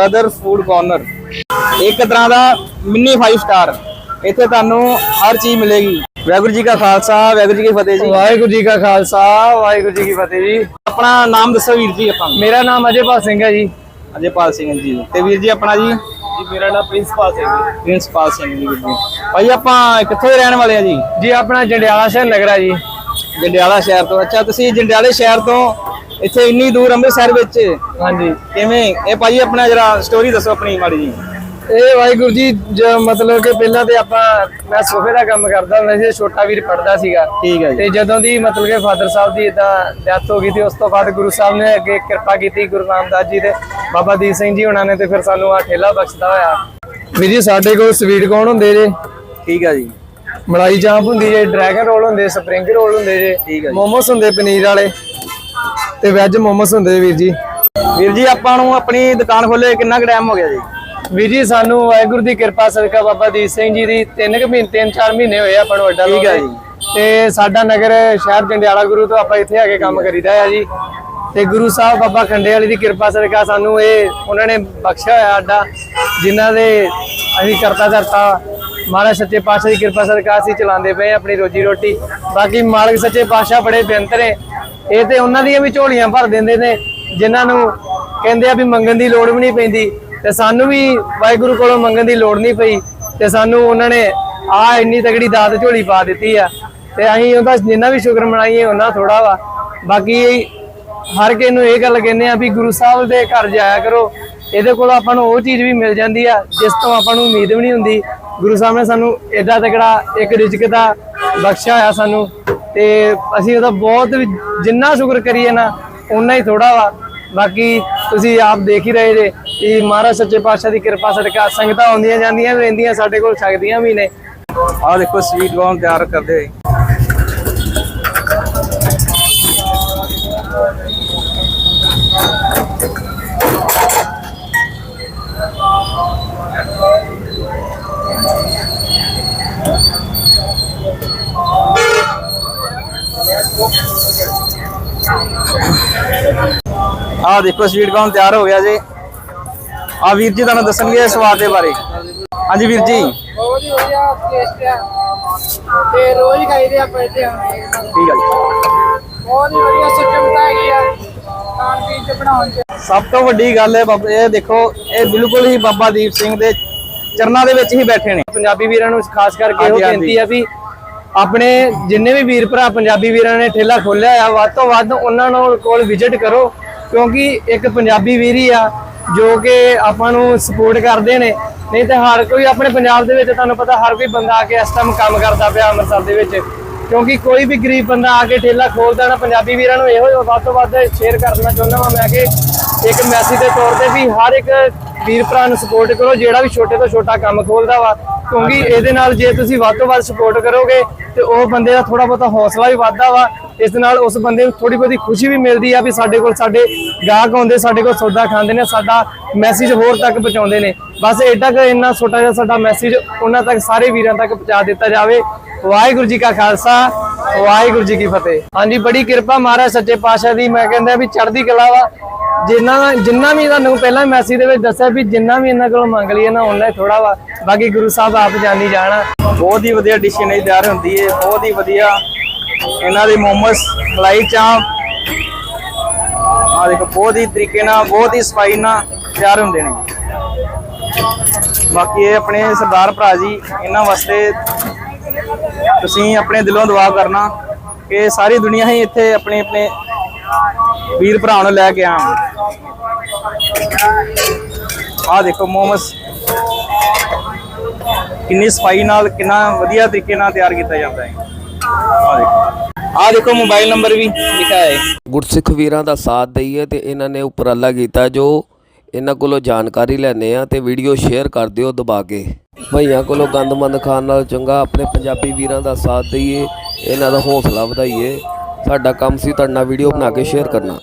Brother food corner ਇੱਕ ਤਰ੍ਹਾਂ ਦਾ mini 5 star ਇੱਥੇ ਤੁਹਾਨੂੰ ਹਰ ਚੀਜ਼ ਮਿਲੇਗੀ। ਵਾਹਿਗੁਰੂ ਜੀ ਕਾ ਖਾਲਸਾ ਵਾਹਿਗੁਰੂ ਜੀ ਕੀ ਫਤਿਹ ਜੀ। ਵਾਹਿਗੁਰੂ ਜੀ ਕਾ ਖਾਲਸਾ ਵਾਹਿਗੁਰੂ ਜੀ ਕੀ ਫਤਿਹ ਜੀ। ਆਪਣਾ ਨਾਮ ਦੱਸੋ ਵੀਰ ਜੀ ਆਪਾਂ। ਮੇਰਾ ਨਾਮ ਅਜੇਪਾਲ ਸਿੰਘ ਹੈ ਜੀ। ਅਜੇਪਾਲ ਸਿੰਘ ਜੀ। ਤੇ ਵੀਰ ਜੀ ਆਪਣਾ ਜੀ? ਜੀ ਮੇਰਾ ਨਾਮ ਪ੍ਰਿੰਸਪਾਲ ਸਿੰਘ ਪ੍ਰਿੰਸਪਾਲ ਸਿੰਘ ਜੀ ਵੀਰ ਜੀ। ਭਾਈ ਆਪਾਂ ਕਿੱਥੋਂ ਰਹਿਣ ਵਾਲੇ ਆ ਜੀ? ਜੀ ਆਪਣਾ ਜੰਡਿਆਲਾ ਸ਼ਹਿਰ ਨਗਰਾ ਜੀ। ਜੰਡਿਆਲਾ ਸ਼ਹਿਰ ਤੋਂ। ਅੱਛਾ ਤੁਸੀਂ ਜੰਡਿਆਲੇ ਸ਼ਹਿਰ ਤੋਂ ਇੱਥੇ ਇੰਨੀ ਦੂਰ ਅੰਮ੍ਰਿਤਸਰ ਵਿੱਚ? ਹਾਂਜੀ। ਕਿਵੇਂ? ਇਹ ਭਾਈ ਆਪਣਾ ਜਰਾ ਸਟੋਰੀ ਦੱਸੋ ਆਪਣੀ ਮਾੜੀ ਜੀ। ਇਹ ਵਾਹਿਗੁਰੂ ਜੀ ਜੋ ਮਤਲਬ ਕਿ ਪਹਿਲਾਂ ਤੇ ਆਪਾਂ ਮੈਂ ਸੋਫੇ ਦਾ ਕੰਮ ਕਰਦਾ ਹੁੰਦਾ ਸੀ ਛੋਟਾ ਵੀਰ ਪੜਦਾ ਸੀਗਾ। ਠੀਕ ਹੈ ਜੀ। ਤੇ ਜਦੋਂ ਦੀ ਮਤਲਬ ਕਿ ਫਾਦਰ ਸਾਹਿਬ ਦੀ ਇਦਾਂ ਡੈਥ ਹੋ ਗਈ ਸੀ ਉਸ ਤੋਂ ਬਾਅਦ ਗੁਰੂ ਸਾਹਿਬ ਨੇ ਅੱਗੇ ਕਿਰਪਾ ਕੀਤੀ ਗੁਰੂ ਰਾਮਦਾਸ ਜੀ ਤੇ ਬਾਬਾ ਦੀਪ ਸਿੰਘ ਜੀ ਉਹਨਾਂ ਨੇ ਤੇ ਫਿਰ ਸਾਨੂੰ ਆ ਠੇਲਾ ਬਖਸ਼ਦਾ ਹੋਇਆ। ਵੀਰ ਜੀ ਸਾਡੇ ਕੋਲ ਸਵੀਟ ਕੌਣ ਹੁੰਦੇ ਜੇ? ਠੀਕ ਹੈ ਜੀ। ਮਲਾਈ ਚਾਂਪ ਹੁੰਦੀ ਜੇ ਡਰੈਗਨ ਰੋਲ ਹੁੰਦੇ ਸਪਰਿੰਗ ਰੋਲ ਹੁੰਦੇ ਜੇ ਠੀਕ ਹੈ ਜੀ। ਮੋਮੋਸ ਹੁੰਦੇ ਪਨੀਰ ਵਾਲੇ। ਤੇ ਵੈਜ ਮੋਮੋਸ ਹੁੰਦੇ ਵੀਰ ਜੀ। ਵੀਰ ਜੀ ਆਪਾਂ ਨੂੰ ਆਪਣੀ ਦੁਕਾਨ ਖੋਲੇ ਕਿੰਨਾ ਕੁ ਟਾਈਮ ਹੋ ਗਿਆ ਜੀ? ਵੀਰ ਜੀ ਸਾਨੂੰ ਵਾਹਿਗੁਰੂ ਦੀ ਕਿਰਪਾ ਸਦਕਾ ਬਾਬਾ ਦੀਪ ਸਿੰਘ ਜੀ ਦੀ ਤਿੰਨ ਕੁ ਮਹੀਨੇ ਤਿੰਨ ਚਾਰ ਮਹੀਨੇ ਹੋਏ ਆਪਾਂ ਨੂੰ ਅੱਡਾ ਠੀਕ ਹੈ। ਤੇ ਸਾਡਾ ਨਗਰ ਸ਼ਹਿਰ ਜੰਡਿਆਲਾ ਗੁਰੂ ਤੋਂ ਆਪਾਂ ਇੱਥੇ ਆ ਕੇ ਕੰਮ ਕਰੀਦਾ ਆ ਜੀ। ਤੇ ਗੁਰੂ ਸਾਹਿਬ ਬਾਬਾ ਖੰਡੇ ਵਾਲੀ ਦੀ ਕਿਰਪਾ ਸਦਕਾ ਸਾਨੂੰ ਇਹ ਉਹਨਾਂ ਨੇ ਬਖਸ਼ਿਆ ਹੋਇਆ ਅੱਡਾ ਜਿਨ੍ਹਾਂ ਦੇ ਅਸੀਂ ਕਰਤਾ ਕਰਤਾ ਮਹਾਰਾਜ ਸੱਚੇ ਪਾਤਸ਼ਾਹ ਦੀ ਕਿਰਪਾ ਸਦਕਾ ਅਸੀਂ ਚਲਾਉਂਦੇ ਪਏ ਹਾਂ ਆਪਣੀ ਰੋਜੀ ਰੋਟੀ। ਬਾਕੀ ਮਾਲਕ ਸੱਚੇ ਪਾਤਸ਼ਾਹ ਬੜੇ ਬੇਅੰਤ ਨੇ। ਇਹ ਤੇ ਉਹਨਾਂ ਦੀਆਂ ਵੀ ਝੋਲੀਆਂ ਭਰ ਦਿੰਦੇ ਨੇ, ਜਿਨ੍ਹਾਂ ਨੂੰ ਕਹਿੰਦੇ ਆ ਵੀ ਮੰਗਣ ਦੀ ਲੋੜ ਵੀ ਨਹੀਂ ਪੈਂਦੀ, ਤੇ ਸਾਨੂੰ ਵੀ ਵਾਹਿਗੁਰੂ ਕੋਲੋਂ ਮੰਗਣ ਦੀ ਲੋੜ ਨਹੀਂ ਪਈ, ਤੇ ਸਾਨੂੰ ਉਹਨਾਂ ਨੇ ਆ ਇੰਨੀ ਤਗੜੀ ਦਾਤ ਝੋਲੀ ਪਾ ਦਿੱਤੀ ਆ, ਤੇ ਅਸੀਂ ਉਹਦਾ ਜਿੰਨਾ ਵੀ ਸ਼ੁਕਰ ਮਨਾਈਏ ਉਹਨਾਂ ਥੋੜਾ ਵਾ। ਬਾਕੀ ਹਰ ਕਿਸੇ ਨੂੰ ਇਹ ਗੱਲ ਕਹਿੰਦੇ ਆ ਵੀ ਗੁਰੂ ਸਾਹਿਬ ਦੇ ਘਰ ਜਾਇਆ ਕਰੋ, ਇਹਦੇ ਕੋਲ ਆਪਾਂ ਨੂੰ ਉਹ ਚੀਜ਼ ਵੀ ਮਿਲ ਜਾਂਦੀ ਆ, ਜਿਸ ਤੋਂ ਆਪਾਂ ਨੂੰ ਉਮੀਦ ਵੀ ਨਹੀਂ ਹੁੰਦੀ। ਗੁਰੂ ਸਾਹਿਬ ਨੇ ਸਾਨੂੰ ਐਡਾ ਤਕੜਾ ਇੱਕ ਰਿਜ਼ਕ ਦਾ ਬਖਸ਼ਿਆ ਹੋਇਆ ਸਾਨੂੰ। ਤੇ ਅਸੀਂ ਉਹਦਾ ਬਹੁਤ ਵੀ ਜਿੰਨਾ ਸ਼ੁਕਰ ਕਰੀਏ ਨਾ ਉਨਾ ਹੀ ਥੋੜਾ ਵਾ। ਬਾਕੀ ਤੁਸੀਂ ਆਪ ਦੇਖ ਹੀ ਰਹੇ ਜੇ ਕਿ ਮਹਾਰਾਜ ਸੱਚੇ ਪਾਤਸ਼ਾਹ ਦੀ ਕਿਰਪਾ ਸਦਕਾ ਸੰਗਤਾਂ ਆਉਂਦੀਆਂ ਜਾਂਦੀਆਂ ਵੀ ਰਹਿੰਦੀਆਂ, ਸਾਡੇ ਕੋਲ ਛਕਦੀਆਂ ਵੀ ਨੇ। ਆਹ ਦੇਖੋ ਸਵੀਟ ਕੌਰਨ ਤਿਆਰ ਕਰਦੇ ਹੋਏ। ਆਹ ਦੇਖੋ ਸਵੀਟ ਕੌਰਨ ਤਿਆਰ ਹੋ ਗਿਆ ਜੀ। ਆ ਵੀਰ ਜੀ ਤੁਹਾਨੂੰ ਦੱਸਣਗੇ ਸਵਾਦ ਦੇ ਬਾਰੇ। ਹਾਂਜੀ ਵੀਰ ਜੀ। ਬਹੁਤ ਹੀ ਵਧੀਆ ਟੇਸਟ ਆ। ਤੇ ਰੋਜ਼ ਖਾਈਦੇ ਆ ਪੈਸੇ ਠੀਕ ਹੈ ਜੀ। ਬਹੁਤ ਹੀ ਵਧੀਆ ਸਿਸਟਮ ਹੈਗੀ ਆ ਖਾਣ ਪੀਣ ਚ ਬਣਾਉਣ ਚ। ਸਭ ਤੋਂ ਵੱਡੀ ਗੱਲ ਹੈ ਬਾਬਾ ਇਹ ਦੇਖੋ ਇਹ ਬਿਲਕੁਲ ਹੀ ਬਾਬਾ ਦੀਪ ਸਿੰਘ ਦੇ ਚਰਨਾਂ ਦੇ ਵਿੱਚ ਹੀ ਬੈਠੇ ਨੇ। ਪੰਜਾਬੀ ਵੀਰਾਂ ਨੂੰ ਖਾਸ ਕਰਕੇ ਇਹੋ। ਬੇਨਤੀ ਆ ਵੀ ਆਪਣੇ ਜਿੰਨੇ ਵੀ ਵੀਰ ਭਰਾ ਪੰਜਾਬੀ ਵੀਰਾਂ ਨੇ ਠੇਲਾ ਖੋਲਿਆ ਆ ਵੱਧ ਤੋਂ ਵੱਧ ਉਹਨਾਂ ਨੂੰ ਕੋਲ ਵਿਜ਼ਿਟ ਕਰੋ। ਕਿਉਂਕਿ ਇੱਕ ਪੰਜਾਬੀ ਵੀਰ ਹੀ ਆ ਜੋ ਕਿ ਆਪਾਂ ਨੂੰ ਸਪੋਰਟ ਕਰਦੇ ਨੇ। ਨਹੀਂ ਤੇ ਹਰ ਕੋਈ ਆਪਣੇ ਪੰਜਾਬ ਦੇ ਵਿੱਚ ਤੁਹਾਨੂੰ ਪਤਾ ਹਰ ਕੋਈ ਬੰਦਾ ਆ ਕੇ ਇਸ ਟਾਈਮ ਕੰਮ ਕਰਦਾ ਪਿਆ ਅੰਮ੍ਰਿਤਸਰ ਦੇ ਵਿੱਚ। ਕਿਉਂਕਿ ਕੋਈ ਵੀ ਗਰੀਬ ਬੰਦਾ ਆ ਕੇ ਠੇਲਾ ਖੋਲਦਾ ਨਾ ਪੰਜਾਬੀ ਵੀਰਾਂ ਨੂੰ ਇਹੋ ਵੱਧ ਤੋਂ ਵੱਧ ਸ਼ੇਅਰ ਕਰਨਾ ਚਾਹੁੰਦਾ ਵਾਂ ਮੈਂ ਕਿ ਇੱਕ ਮੈਸੇਜ ਦੇ ਤੌਰ ਤੇ ਵੀ ਹਰ ਇੱਕ ਵੀਰ ਭਰਾ ਨੂੰ ਸਪੋਰਟ ਕਰੋ ਜਿਹੜਾ ਵੀ ਛੋਟੇ ਤੋਂ ਛੋਟਾ ਕੰਮ ਖੋਲਦਾ ਵਾ। ਕਿਉਂਕਿ ਇਹਦੇ ਨਾਲ ਜੇ ਤੁਸੀਂ ਵੱਧ ਤੋਂ ਵੱਧ ਸਪੋਰਟ ਕਰੋਗੇ ਤੇ ਉਹ ਬੰਦੇ ਦਾ ਥੋੜਾ ਬਹੁਤਾ ਹੌਸਲਾ ਵੀ ਵੱਧਦਾ ਵਾ। ਇਸ ਨਾਲ ਉਸ ਬੰਦੇ ਨੂੰ ਥੋੜੀ ਬਹੁਤੀ ਖੁਸ਼ੀ ਵੀ ਮਿਲਦੀ ਆ ਵੀ ਸਾਡੇ ਕੋਲ ਸਾਡੇ ਗਾਹਕ ਆਉਂਦੇ, ਸਾਡੇ ਕੋਲ ਸੌਦਾ ਖਾਂਦੇ ਨੇ, ਸਾਡਾ ਮੈਸੇਜ ਹੋਰ ਤੱਕ ਪਹੁੰਚਾਉਂਦੇ ਨੇ। ਬਸ ਏਡਾ ਕੁ ਇੰਨਾ ਛੋਟਾ ਜਿਹਾ ਸਾਡਾ ਮੈਸੇਜ ਉਹਨਾਂ ਤੱਕ, ਸਾਰੇ ਵੀਰਾਂ ਤੱਕ ਪਹੁੰਚਾ ਦਿੱਤਾ ਜਾਵੇ। ਵਾਹਿਗੁਰੂ ਜੀ ਕਾ ਖਾਲਸਾ, ਵਾਹਿਗੁਰੂ ਜੀ ਕੀ ਫਤਿਹ। ਹਾਂਜੀ, ਬੜੀ ਕਿਰਪਾ ਮਹਾਰਾਜ ਸੱਚੇ ਪਾਤਸ਼ਾਹ ਦੀ। ਮੈਂ ਕਹਿੰਦਾ ਵੀ ਚੜ੍ਹਦੀ ਕਲਾ ਵਾ। ਜਿੰਨਾ ਜਿੰਨਾ ਵੀ ਤੁਹਾਨੂੰ ਪਹਿਲਾਂ ਮੈਸੇਜ ਦੇ ਵਿੱਚ ਦੱਸਿਆ ਵੀ ਜਿੰਨਾ ਵੀ ਇਹਨਾਂ ਕੋਲੋਂ ਮੰਗ ਲਈਏ ਨਾ ਉਹਨਾਂ ਹੀ ਥੋੜਾ ਵਾ। ਬਾਕੀ ਗੁਰੂ ਸਾਹਿਬ ਆਪ ਜਾਣੀ ਜਾਣਾ। ਬਹੁਤ ਹੀ ਵਧੀਆ ਡਿਸ਼ ਇਹਨਾਂ ਦੀ ਤਿਆਰ ਹੁੰਦੀ ਹੈ ਬਹੁਤ ਹੀ ਵਧੀਆ ਇਹਨਾਂ ਦੇ ਮੋਮਸ, ਮਲਾਈ ਚਾਂਪ। ਆ ਦੇਖੋ, ਬਹੁਤ ਹੀ ਤਰੀਕੇ ਨਾਲ, ਬਹੁਤ ਹੀ ਸਫ਼ਾਈ ਨਾਲ ਤਿਆਰ ਹੁੰਦੇ ਨੇ। ਬਾਕੀ ਇਹ ਆਪਣੇ ਸਰਦਾਰ ਭਰਾ ਜੀ, ਇਹਨਾਂ ਵਾਸਤੇ ਤੁਸੀਂ ਆਪਣੇ ਦਿਲੋਂ ਦੁਆ ਕਰਨਾ ਕਿ ਸਾਰੀ ਦੁਨੀਆ ਹੀ ਇੱਥੇ ਆਪਣੇ ਆਪਣੇ ਵੀਰ ਭਰਾ ਨੂੰ ਲੈ ਕੇ ਆਉਣ। ਆ ਦੇਖੋ, ਮੋਮਸ। ਕਿੰਨੀ ਸਫ਼ਾਈ ਨਾਲ, ਕਿੰਨਾ ਵਧੀਆ ਤਰੀਕੇ ਨਾਲ ਤਿਆਰ ਕੀਤਾ ਜਾਂਦਾ ਹੈ। ਆ ਦੇਖੋ ਮੋਬਾਈਲ ਨੰਬਰ ਵੀ ਲਿਖਿਆ ਹੈ। ਗੁਰਸਿੱਖ ਵੀਰਾਂ ਦਾ ਸਾਥ ਦਈਏ ਤੇ ਇਹਨਾਂ ਨੇ ਉਪਰਾਲਾ ਕੀਤਾ ਜੋ ਇਹਨਾਂ ਕੋਲੋਂ ਜਾਣਕਾਰੀ ਲੈਣੇ ਆ ਤੇ ਵੀਡੀਓ ਸ਼ੇਅਰ ਕਰ ਦਿਓ ਦਬਾ ਕੇ। ਭਈਆਂ ਕੋਲੋਂ ਗੰਦਮੰਦ ਖਾਣ ਨਾਲ ਚੰਗਾ ਆਪਣੇ ਪੰਜਾਬੀ ਵੀਰਾਂ ਦਾ ਸਾਥ ਦਈਏ, ਇਹਨਾਂ ਦਾ ਹੌਸਲਾ ਵਧਾਈਏ। ਸਾਡਾ ਕੰਮ ਸੀ ਤੁਹਾਡਾ ਵੀਡੀਓ ਬਣਾ ਕੇ ਸ਼ੇਅਰ ਕਰਨਾ।